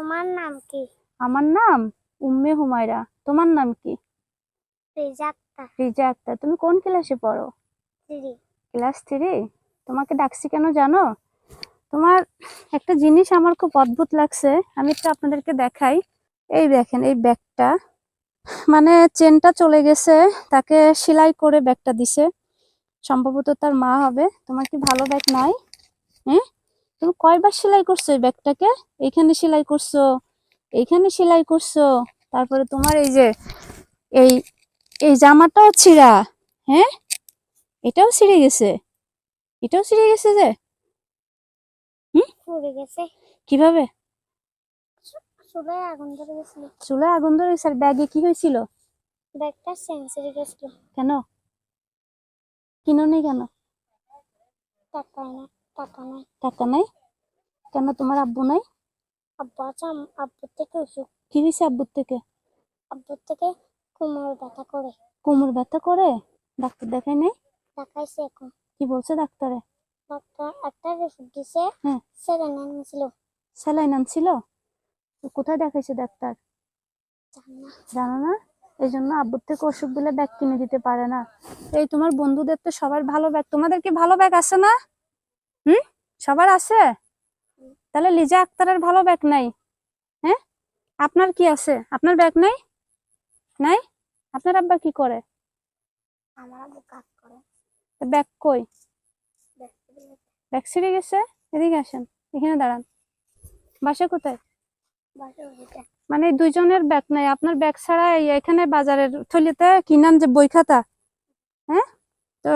তোমার নাম কি? আমার নাম উম্মে হুমায়রা। তোমার নাম কি? রিজা আক্তার। রিজা আক্তার। তুমি কোন ক্লাসে পড়ো? Class three? তোমাকে ডাকছি কেন জানো? তোমার একটা জিনিস আমার খুব অদ্ভুত লাগছে। আমি একটু আপনাদেরকে দেখাই। এই দেখেন এই ব্যাগটা। মানে চেনটা চলে গেছে। তাকে সেলাই করে ব্যাগটা দিছে। সম্ভবত তার মা হবে। তোমার কি ভালো ব্যাগ নাই? হ্যাঁ? তুমি কয়বার সেলাই করছ এই ব্যাগটাকে? এইখানে সেলাই করছ এইখানে সেলাই করছ তারপরে তোমার এই যে এই এই জামাটাও ছিঁড়া হ্যাঁ? এটাও ছিঁড়ে গেছে এটাও ছিঁড়ে গেছে যে? কীভাবে? চুলে আগুন ধরে গেছিল। আগুন ধরেছে আর ব্যাগে কি হয়েছিল? ব্যাগটা সেন্সিটিভ গেছিল। কেন? কিনো নেই কেন? টাকা না টাকা নাই। টাকা নাই? কেন তোমার আব্বু নাই? আব্বু আছে আব্বুর থেকে অসুখ কি হয়েছে আব্বুর থেকে? আব্বুর থেকে কোমর ব্যথা করে। কোমর ব্যথা করে? ডাক্তার দেখাই নাই? দেখাইছে এখন। কি বলছে ডাক্তারে? ডাক্তার একটা ওষুধ দিছে হ্যাঁ। সেরেন আনছিল। স্যালাইন আনছিল? কোথায় দেখাইছে ডাক্তার? জানো না। এই জন্য আব্বুর থেকে ওষুধ দিলে ব্যাগ কিনে দিতে পারে না। এই তোমার বন্ধুদের তো সবার ভালো ব্যাগ। তোমাদের কি ভালো ব্যাগ আছে না? হুম? সবার আছে? তাহলে লিজা আক্তারের ভালো ব্যাগ নাই। হ্যাঁ? আপনার কি আছে? আপনার ব্যাগ নাই? নাই? আপনার আব্বা কি করে? আমার আব্বু কাজ করে। ব্যাগ কই? ব্যাগ ছিঁড়ে গেছে। এদিকে আসেন এখানে দাঁড়ান। বাসা কোথায়? মানে দুইজনের ব্যাগ নাই। আপনার ব্যাগ ছাড়া এখানে বাজারের থলিতে কিনান যে বই খাতা? হ্যাঁ? তো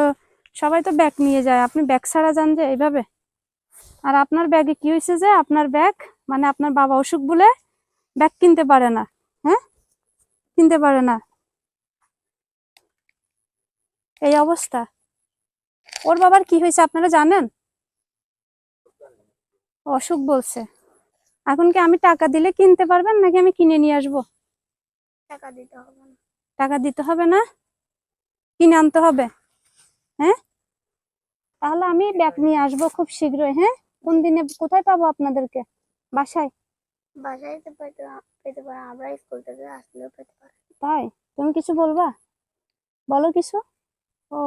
সবাই তো ব্যাগ নিয়ে যায়। আপনি ব্যাগ ছাড়া যান যে এইভাবে? আর আপনার ব্যাগে কি হয়েছে যে আপনার ব্যাগ মানে আপনার বাবা অসুখ বলে ব্যাগ কিনতে পারে না হ্যাঁ? কিনতে পারে না। এই অবস্থা। ওর বাবার কি হয়েছে আপনারা জানেন? অসুখ বলছে। এখন কি আমি টাকা দিলে কিনতে পারবেন নাকি আমি কিনে নিয়ে আসব? টাকা দিতে হবে না। টাকা দিতে হবে না? কিনে আনতে হবে হ্যাঁ? তাহলে আমি ব্যাগ নিয়ে আসব খুব শীঘ্রই হ্যাঁ? কোন দিনে কোথায় পাবো আপনাদেরকে? বাসায়? বাসায় তো পেতে পেতে পারে আমরা স্কুল থেকে আসলেও পেতে পারি। তাই? তুমি কিছু বলবা? বলো কিছু? ও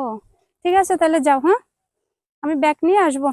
ঠিক আছে তাহলে যাও হ্যাঁ? আমি ব্যাগ নিয়ে আসব।